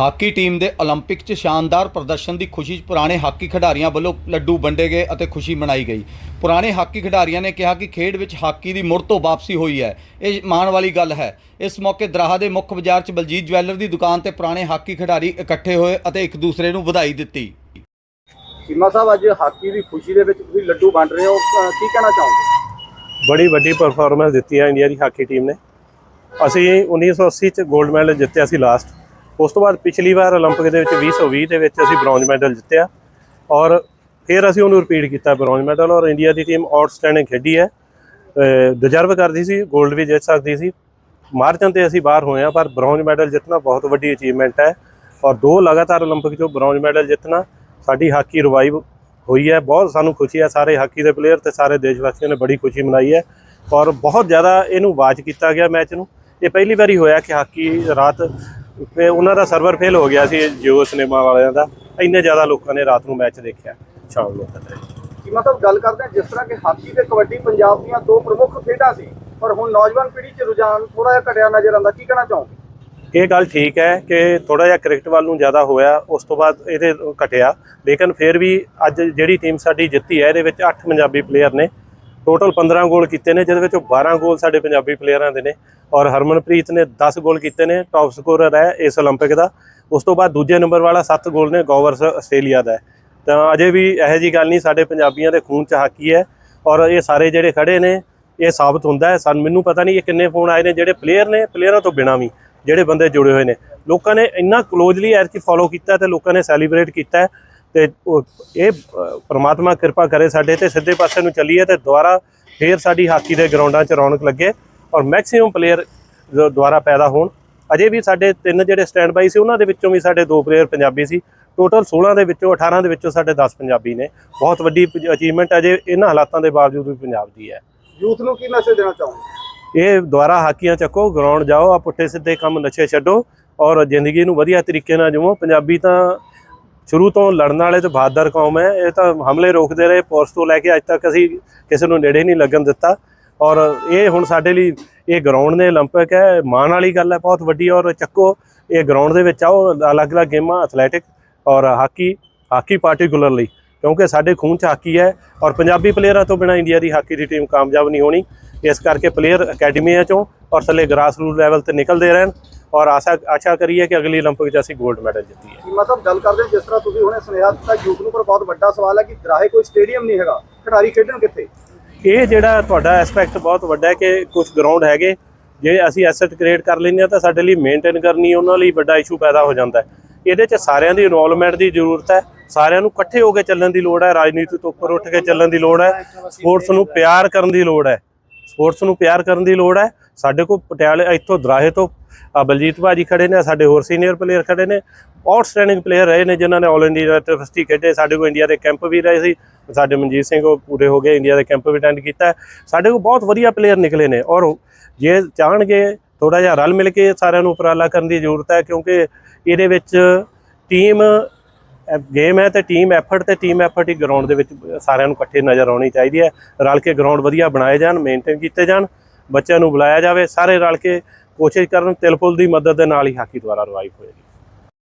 Hockey team ਦੇ 올림픽 'ਚ ਸ਼ਾਨਦਾਰ ਪ੍ਰਦਰਸ਼ਨ ਦੀ ਖੁਸ਼ੀ 'ਚ ਪੁਰਾਣੇ ਹਾਕੀ ਖਿਡਾਰੀਆਂ ਵੱਲੋਂ ਲੱਡੂ ਵੰਡੇ ਗਏ ਅਤੇ ਖੁਸ਼ੀ ਮਨਾਈ ਗਈ। ਪੁਰਾਣੇ ਹਾਕੀ ਖਿਡਾਰੀਆਂ ਨੇ ਕਿਹਾ ਕਿ ਖੇਡ ਵਿੱਚ ਹਾਕੀ ਦੀ ਮੁੜ ਤੋਂ ਵਾਪਸੀ ਹੋਈ ਹੈ। ਇਹ ਮਾਣ ਵਾਲੀ ਗੱਲ ਹੈ। ਇਸ ਮੌਕੇ ਦਰਾਹਾ ਦੇ ਮੁੱਖ ਬਾਜ਼ਾਰ 'ਚ ਬਲਜੀਤ ਜਵੈਲਰ ਦੀ ਦੁਕਾਨ ਤੇ ਪੁਰਾਣੇ ਹਾਕੀ ਖਿਡਾਰੀ ਇਕੱਠੇ ਹੋਏ ਅਤੇ ਇੱਕ ਦੂਸਰੇ ਨੂੰ ਵਧਾਈ ਦਿੱਤੀ। ਸੀਮਾ ਸਾਹਿਬ ਅੱਜ ਹਾਕੀ ਦੀ ਖੁਸ਼ੀ ਦੇ ਵਿੱਚ ਤੁਸੀਂ ਲੱਡੂ ਵੰਡ ਰਹੇ ਹੋ। ਕੀ ਕਹਿਣਾ ਚਾਹੋਗੇ? ਬੜੀ ਵੱਡੀ ਪਰਫਾਰਮੈਂਸ ਦਿੱਤੀ ਹੈ ਇੰਡੀਆ ਦੀ ਹਾਕੀ ਟੀਮ ਨੇ। ਅਸੀਂ 1980 ਚ ਗੋਲਡ ਮੈਡਲ ਜਿੱਤਿਆ ਸੀ ਲਾਸਟ ਉਸ ਤੋਂ ਬਾਅਦ ਪਿਛਲੀ ਵਾਰ 올림픽 ਦੇ ਵਿੱਚ 2020 ਦੇ ਵਿੱਚ ਅਸੀਂ ਬ੍ਰੌਂਜ ਮੈਡਲ ਜਿੱਤਿਆ ਔਰ ਫਿਰ ਅਸੀਂ ਉਹਨੂੰ ਰਿਪੀਟ ਕੀਤਾ ਬ੍ਰੌਂਜ ਮੈਡਲ ਔਰ ਇੰਡੀਆ ਦੀ ਟੀਮ ਆਊਟਸਟੈਂਡਿੰਗ ਖੇਡੀ ਹੈ। ਡਿਜ਼ਰਵ ਕਰਦੀ ਸੀ 골ਡ ਵੀ ਜਿੱਤ ਸਕਦੀ ਸੀ। ਮਾਰਚਾਂ ਤੇ ਅਸੀਂ ਬਾਹਰ ਹੋਏ ਆ ਪਰ ਬ੍ਰੌਂਜ ਮੈਡਲ ਜਿੱਤਣਾ ਬਹੁਤ ਵੱਡੀ ਅਚੀਵਮੈਂਟ ਹੈ ਔਰ ਦੋ ਲਗਾਤਾਰ 올림픽 ਚੋਂ ਬ੍ਰੌਂਜ ਮੈਡਲ ਜਿੱਤਣਾ ਸਾਡੀ ਹਾਕੀ ਰਿਵਾਈਵ ਹੋਈ ਹੈ। ਬਹੁਤ ਸਾਨੂੰ ਖੁਸ਼ੀ ਹੈ, ਸਾਰੇ ਹਾਕੀ ਦੇ ਪਲੇਅਰ ਤੇ ਸਾਰੇ ਦੇਸ਼ ਵਾਸੀਆਂ ਨੇ ਬੜੀ ਖੁਸ਼ੀ ਮਨਾਈ ਹੈ ਔਰ ਬਹੁਤ ਜ਼ਿਆਦਾ ਇਹਨੂੰ ਵਾਚ ਕੀਤਾ ਗਿਆ ਮੈਚ ਨੂੰ। ਇਹ ਪਹਿਲੀ ਵਾਰੀ ਹੋਇਆ ਕਿ ਹਾਕੀ ਰਾਤ ਤੇ ਉਹਨਾਂ ਦਾ ਸਰਵਰ ਫੇਲ ਹੋ ਗਿਆ ਸੀ ਜੀਓ ਸਿਨੇਮਾ ਵਾਲਿਆਂ ਦਾ ਇੰਨੇ ਜ਼ਿਆਦਾ ਲੋਕਾਂ ਨੇ ਰਾਤ ਨੂੰ ਮੈਚ ਦੇਖਿਆ ਸ਼ਾਮ ਨੂੰ ਚੀਮਾ ਸਾਹਿਬ ਗੱਲ ਕਰਦੇ ਹਾਂ ਜਿਸ ਤਰ੍ਹਾਂ ਕਿ ਹਾਕੀ ਤੇ ਕਬੱਡੀ ਪੰਜਾਬ ਦੀਆਂ ਦੋ ਪ੍ਰਮੁੱਖ ਖੇਡਾਂ ਸੀ ਪਰ ਹੁਣ ਨੌਜਵਾਨ ਪੀੜ੍ਹੀ 'ਚ ਰੁਝਾਨ ਥੋੜਾ ਜਿਹਾ ਘਟਿਆ ਨਜ਼ਰ ਆਉਂਦਾ ਕੀ ਕਹਿਣਾ ਚਾਹੋਗੇ? ਇਹ ਗੱਲ ਠੀਕ ਹੈ ਕਿ ਥੋੜਾ ਜਿਹਾ ਕ੍ਰਿਕਟ ਵੱਲ ਨੂੰ ਜ਼ਿਆਦਾ ਹੋਇਆ ਉਸ ਤੋਂ ਬਾਅਦ ਇਹਦੇ ਘਟਿਆ ਲੇਕਿਨ ਫਿਰ ਵੀ ਅੱਜ ਜਿਹੜੀ ਟੀਮ ਸਾਡੀ ਜਿੱਤੀ ਹੈ ਇਹਦੇ ਵਿੱਚ 8 ਪੰਜਾਬੀ ਪਲੇਅਰ ਨੇ ਟੋਟਲ 15 ਗੋਲ ਕੀਤੇ ਨੇ ਜਿਹਦੇ ਵਿੱਚੋਂ 12 ਗੋਲ ਸਾਡੇ ਪੰਜਾਬੀ ਪਲੇਅਰਾਂ ਦੇ ਨੇ ਔਰ ਹਰਮਨਪ੍ਰੀਤ ਨੇ 10 ਗੋਲ ਕੀਤੇ ਨੇ ਟਾਪ ਸਕੋਰਰ ਹੈ ਇਸ 올림픽 ਦਾ ਉਸ ਤੋਂ ਬਾਅਦ ਦੂਜੇ ਨੰਬਰ ਵਾਲਾ 7 ਗੋਲ ਨੇ ਗੋਵਰਸ ਆਸਟ੍ਰੇਲੀਆ ਦਾ ਹੈ। ਤਾਂ ਅਜੇ ਵੀ ਇਹੋ ਜੀ ਗੱਲ ਨਹੀਂ ਸਾਡੇ ਪੰਜਾਬੀਆਂ ਦੇ ਖੂਨ ਚ ਹਾਕੀ ਹੈ ਔਰ ਇਹ ਸਾਰੇ ਜਿਹੜੇ ਖੜੇ ਨੇ ਇਹ ਸਾਬਤ ਹੁੰਦਾ ਹੈ ਸਾਨੂੰ ਮੈਨੂੰ ਪਤਾ ਨਹੀਂ ਇਹ ਕਿੰਨੇ ਫੋਨ ਆਏ ਨੇ ਜਿਹੜੇ ਪਲੇਅਰ ਨੇ ਪਲੇਅਰਾਂ ਤੋਂ ਬਿਨਾਂ ਵੀ ਜਿਹੜੇ ਬੰਦੇ ਜੁੜੇ ਹੋਏ ਨੇ ਲੋਕਾਂ ਨੇ ਇੰਨਾ ਕਲੋਜ਼ਲੀ ਐਰਕੀ ਫੋਲੋ ਕੀਤਾ ਤੇ ਲੋਕਾਂ ਨੇ ਸੈਲੀਬ੍ਰੇਟ ਕੀਤਾ ਹੈ ਤੇ ਉਹ- ਇਹ ਪ੍ਰਮਾਤਮਾ ਕਿਰਪਾ ਕਰੇ ਸਾਡੇ ਤੇ ਸਿੱਧੇ ਪਾਸੇ ਨੂੰ ਚੱਲੀਏ ਤੇ ਦੁਬਾਰਾ ਫੇਰ ਸਾਡੀ ਹਾਕੀ ਦੇ ਗਰਾਊਂਡਾਂ 'ਚ ਰੌਣਕ ਲੱਗੇ ਔਰ ਮੈਕਸਿਮਮ ਪਲੇਅਰ ਦੁਬਾਰਾ ਪੈਦਾ ਹੋਣ। ਅਜੇ ਵੀ ਸਾਡੇ ਤਿੰਨ ਜਿਹੜੇ ਸਟੈਂਡ ਬਾਈ ਸੀ ਉਹਨਾਂ ਦੇ ਵਿੱਚੋਂ ਵੀ ਸਾਡੇ ਦੋ ਪਲੇਅਰ ਪੰਜਾਬੀ ਸੀ। ਟੋਟਲ 16 ਦੇ ਵਿੱਚੋਂ 18 ਦੇ ਵਿੱਚੋਂ ਸਾਡੇ 10 ਪੰਜਾਬੀ ਨੇ। ਬਹੁਤ ਵੱਡੀ ਅਚੀਵਮੈਂਟ ਅਜੇ ਇਹਨਾਂ ਹਾਲਾਤਾਂ ਦੇ ਬਾਵਜੂਦ ਵੀ ਪੰਜਾਬ ਦੀ ਹੈ। ਯੂਥ ਨੂੰ ਕੀ ਮੈਸੇਜ ਦੇਣਾ ਚਾਹੋਗੇ? ਇਹ ਦੁਬਾਰਾ ਹਾਕੀਆਂ ਚੱਕੋ ਗਰਾਊਂਡ ਜਾਓ ਆ ਪੁੱਠੇ ਸਿੱਧੇ ਕੰਮ ਨਸ਼ੇ ਛੱਡੋ ਔਰ ਜ਼ਿੰਦਗੀ ਨੂੰ ਵਧੀਆ ਤਰੀਕੇ ਨਾਲ ਜਿਵੋ ਪੰਜਾਬੀ ਤਾਂ ਸ਼ੁਰੂ ਤੋਂ ਲੜਨ ਵਾਲੇ ਤੇ ਬਹਾਦਰ ਕੌਮ ਹੈ ਇਹ ਤਾਂ ਹਮਲੇ ਰੋਕਦੇ ਰਹੇ ਪੋਰਸ ਤੋਂ ਲੈ ਕੇ ਅੱਜ ਤੱਕ ਅਸੀਂ ਕਿਸੇ ਨੂੰ ਨੇੜੇ ਨਹੀਂ ਲੱਗਣ ਦਿੱਤਾ ਔਰ ਇਹ ਹੁਣ ਸਾਡੇ ਲਈ ਇਹ ਗਰਾਊਂਡ ਨੇ 올림픽 ਹੈ ਮਾਣ ਵਾਲੀ ਗੱਲ ਹੈ ਬਹੁਤ ਵੱਡੀ ਔਰ ਚੱਕੋ ਇਹ ਗਰਾਊਂਡ ਦੇ ਵਿੱਚ ਆਓ ਅਲੱਗ-ਅਲੱਗ ਗੇਮਾਂ ਐਥਲੈਟਿਕ ਔਰ ਹਾਕੀ ਹਾਕੀ ਪਾਰਟਿਕੂਲਰਲੀ ਕਿਉਂਕਿ ਸਾਡੇ ਖੂਨ 'ਚ ਹਾਕੀ ਹੈ ਔਰ ਪੰਜਾਬੀ ਪਲੇਅਰਾਂ ਤੋਂ ਬਿਨਾ ਇੰਡੀਆ ਦੀ ਹਾਕੀ ਦੀ ਟੀਮ ਕਾਮਯਾਬ ਨਹੀਂ ਹੋਣੀ ਇਸ ਕਰਕੇ ਪਲੇਅਰ ਅਕੈਡਮੀਆਂ 'ਚੋਂ ਔਰ ਥੱਲੇ ਗ੍ਰਾਸ ਰੂਟ ਲੈਵਲ ਤੇ ਨਿਕਲਦੇ ਰਹਿਣ ਔਰ ਆਸ਼ਾ ਆਸ਼ਾ ਕਰੀਏ ਕਿ ਅਗਲੀ 올림픽 'ਚ ਅਸੀਂ 골ਡ ਮੈਡਲ ਜਿੱਤੀਏ ਮਤਲਬ ਗੱਲ ਕਰਦੇ ਜਿਸ ਤਰ੍ਹਾਂ ਤੁਸੀਂ ਹੁਣੇ ਸੁਨੇਹਾ ਦਿੱਤਾ ਯੂਥ ਨੂੰ ਬਹੁਤ ਵੱਡਾ ਸਵਾਲ ਹੈ ਕਿ ਦਰਾਹੇ ਕੋਈ ਸਟੇਡੀਅਮ ਨਹੀਂ ਹੈਗਾ ਖਿਡਾਰੀ ਖੇਡਣ ਕਿੱਥੇ? ਇਹ ਜਿਹੜਾ ਤੁਹਾਡਾ ਐਸਪੈਕਟ ਬਹੁਤ ਵੱਡਾ ਹੈ ਕਿ ਕੁਝ ਗਰਾਊਂਡ ਹੈਗੇ ਜੇ ਅਸੀਂ ਐਸਟ ਕ੍ਰੀਏਟ ਕਰ ਲੈਂਦੇ ਆ ਤਾਂ ਸਾਡੇ ਲਈ ਮੇਨਟੇਨ ਕਰਨੀ ਉਹਨਾਂ ਲਈ ਵੱਡਾ ਇਸ਼ੂ ਪੈਦਾ ਹੋ ਜਾਂਦਾ ਇਹਦੇ 'ਚ ਸਾਰਿਆਂ ਦੀ ਇਨਵੋਲਵਮੈਂਟ ਦੀ ਜ਼ਰੂਰਤ ਹੈ ਸਾਰਿਆਂ ਨੂੰ ਇਕੱਠੇ ਹੋ ਕੇ ਚੱਲਣ ਦੀ ਲੋੜ ਹੈ ਰਾਜਨੀਤੀ ਤੋਂ ਉੱਪਰ ਉੱਠ ਕੇ ਚੱਲਣ ਦੀ ਲੋੜ ਹੈ ਸਪੋਰਟਸ ਨੂੰ ਪਿਆਰ ਕਰਨ ਦੀ ਲੋੜ ਹੈ। ਸਪੋਰਟਸ ਨੂੰ ਪਿਆਰ ਕਰਨ ਦੀ ਲੋੜ ਹੈ। ਸਾਡੇ ਕੋਲ ਪਟਿਆਲੇ ਇੱਥੋਂ ਦਰਾਹੇ ਤੋਂ ਆਹ ਬਲਜੀਤ ਭਾਜੀ ਖੜੇ ਨੇ, ਸਾਡੇ ਹੋਰ ਸੀਨੀਅਰ ਪਲੇਅਰ ਖੜੇ ਨੇ। ਆਊਟਸਟੈਂਡਿੰਗ ਪਲੇਅਰ ਰਹੇ ਨੇ ਜਿਨ੍ਹਾਂ ਨੇ ਆਲ ਇੰਡੀਆ ਯੂਨੀਵਰਸਿਟੀ ਖੇਡੇ। ਸਾਡੇ ਕੋਲ ਇੰਡੀਆ ਦੇ ਕੈਂਪ ਵੀ ਰਹੇ ਸੀ। ਸਾਡੇ ਮਨਜੀਤ ਸਿੰਘ ਉਹ ਪੂਰੇ ਹੋ ਗਏ ਇੰਡੀਆ ਦੇ ਕੈਂਪ ਵੀ ਅਟੈਂਡ ਕੀਤਾ ਸਾਡੇ ਕੋਲ ਬਹੁਤ ਵਧੀਆ ਪਲੇਅਰ ਨਿਕਲੇ ਨੇ ਔਰ ਜੇ ਚਾਹਣਗੇ ਥੋੜਾ ਜਿਹਾ ਰਲ ਮਿਲ ਕੇ ਸਾਰਿਆਂ ਨੂੰ ਉਪਰਾਲਾ ਕਰਨ ਦੀ ਜ਼ਰੂਰਤ ਹੈ ਕਿਉਂਕਿ ਇਹਦੇ ਵਿੱਚ ਟੀਮ ਗੇਮ ਹੈ ਤੇ ਟੀਮ ਐਫਰਟ ਤੇ ਟੀਮ ਐਫਰਟ ਹੀ ਗਰਾਊਂਡ ਦੇ ਵਿੱਚ ਸਾਰਿਆਂ ਨੂੰ ਇਕੱਠੇ ਨਜ਼ਰ ਆਉਣੀ ਚਾਹੀਦੀ ਹੈ। ਰਲ ਕੇ ਗਰਾਊਂਡ ਵਧੀਆ ਬਣਾਏ ਜਾਣ ਮੇਨਟੇਨ ਕੀਤੇ ਜਾਣ, ਬੱਚਿਆਂ ਨੂੰ ਬੁਲਾਇਆ ਜਾਵੇ, ਸਾਰੇ ਰਲ ਕੇ ਕੋਸ਼ਿਸ਼ ਕਰਨ ਤਿਲਪੁਲ ਦੀ ਮਦਦ ਦੇ ਨਾਲ ਹੀ ਹਾਕੀ ਦੁਆਰਾ ਰਿਵਾਈਵ ਹੋਏਗੀ।